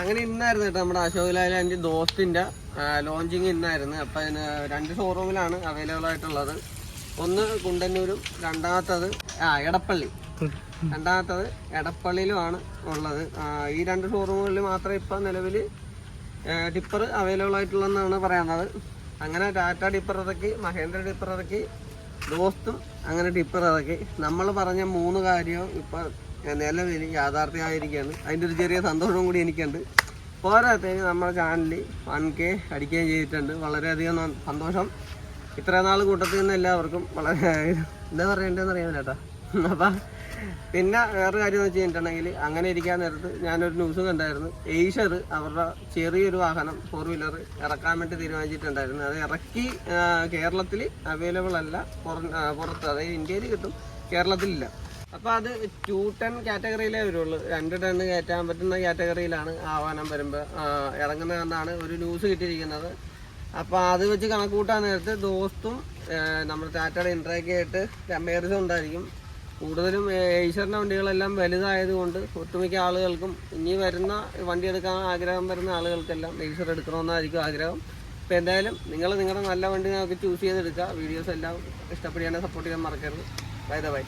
അങ്ങനെ ഇന്നായിരുന്നു കേട്ടോ നമ്മുടെ അശോക് ലാലാന്റെ ദോസ്തിന്റെ ലോഞ്ചിങ് ഇന്നായിരുന്നു. അപ്പം അതിന് രണ്ട് ഷോറൂമിലാണ് അവൈലബിൾ ആയിട്ടുള്ളത്. ഒന്ന് കുണ്ടന്നൂരും രണ്ടാമത്തത് ആ എടപ്പള്ളി. രണ്ടാമത്തത് എടപ്പള്ളിയിലുമാണ് ഉള്ളത്. ഈ രണ്ട് ഷോറൂമുകളിൽ മാത്രമേ ഇപ്പം നിലവിൽ ടിപ്പർ അവൈലബിൾ ആയിട്ടുള്ളതെന്നാണ് പറയുന്നത്. അങ്ങനെ ടാറ്റ ടിപ്പർ ഇറക്കി മഹേന്ദ്ര ടിപ്പർ ഇറക്കി ദോസ്തും അങ്ങനെ ടിപ്പർ ഇറക്കി. നമ്മൾ പറഞ്ഞ മൂന്ന് കാര്യവും ഇപ്പം നിലവിൽ എനിക്ക് യാഥാർത്ഥ്യമായിരിക്കുകയാണ്. അതിന്റെ ഒരു ചെറിയ സന്തോഷവും കൂടി എനിക്കുണ്ട്. പോരാത്തതിന് നമ്മുടെ ചാനലിൽ വൺ കെ അടിക്കുകയും ചെയ്തിട്ടുണ്ട്. വളരെയധികം സന്തോഷം. ഇത്ര നാൾ കൂട്ടത്തിൽ നിന്ന് എല്ലാവർക്കും വളരെ എന്താ പറയണ്ടതെന്ന് അറിയാൻ ചേട്ടാ അപ്പം പിന്നെ വേറെ കാര്യം എന്ന് വെച്ച് കഴിഞ്ഞിട്ടുണ്ടെങ്കിൽ അങ്ങനെ ഇരിക്കാൻ നേരത്ത് ഞാനൊരു ന്യൂസ് കണ്ടായിരുന്നു. ഏഷ്യർ അവരുടെ ചെറിയൊരു വാഹനം ഫോർ വീലർ ഇറക്കാൻ വേണ്ടി തീരുമാനിച്ചിട്ടുണ്ടായിരുന്നു. അത് ഇറക്കി കേരളത്തിൽ അവൈലബിൾ അല്ല. പുറത്ത് അതായത് ഇന്ത്യയിൽ കിട്ടും. കേരളത്തിലില്ല. അപ്പോൾ അത് ടു ടെൻ കാറ്റഗറിയിലേ വരുള്ളൂ. രണ്ട് ടൺ കയറ്റാൻ പറ്റുന്ന കാറ്റഗറിയിലാണ് ആവാനം വരുമ്പോ ഇറങ്ങുന്നതെന്നാണ് ഒരു ന്യൂസ് കിട്ടിയിരിക്കുന്നത്. അപ്പോൾ അത് വെച്ച് കണക്ക് കൂട്ടാൻ നേരത്ത് ദോസ്തും നമ്മൾ ടാറ്റയുടെ ഇൻട്രാക്ക് ആയിട്ട് കമ്പാരിസൺ ഉണ്ടായിരിക്കും. കൂടുതലും ഏഷ്യറിന്റെ വണ്ടികളെല്ലാം വലുതായതുകൊണ്ട് ഒട്ടുമിക്ക ആളുകൾക്കും ഇനി വരുന്ന വണ്ടി എടുക്കാൻ ആഗ്രഹം വരുന്ന ആളുകൾക്കെല്ലാം ഏഷ്യർ എടുക്കണമെന്നായിരിക്കും ആഗ്രഹം. അപ്പോൾ എന്തായാലും നിങ്ങൾ നിങ്ങളുടെ നല്ല വണ്ടി നമുക്ക് ചൂസ് ചെയ്തെടുക്കുക. വീഡിയോസ് എല്ലാം ഇഷ്ടപ്പെടുകയാണെങ്കിൽ സപ്പോർട്ട് ചെയ്യാൻ മറക്കരുത്. By the by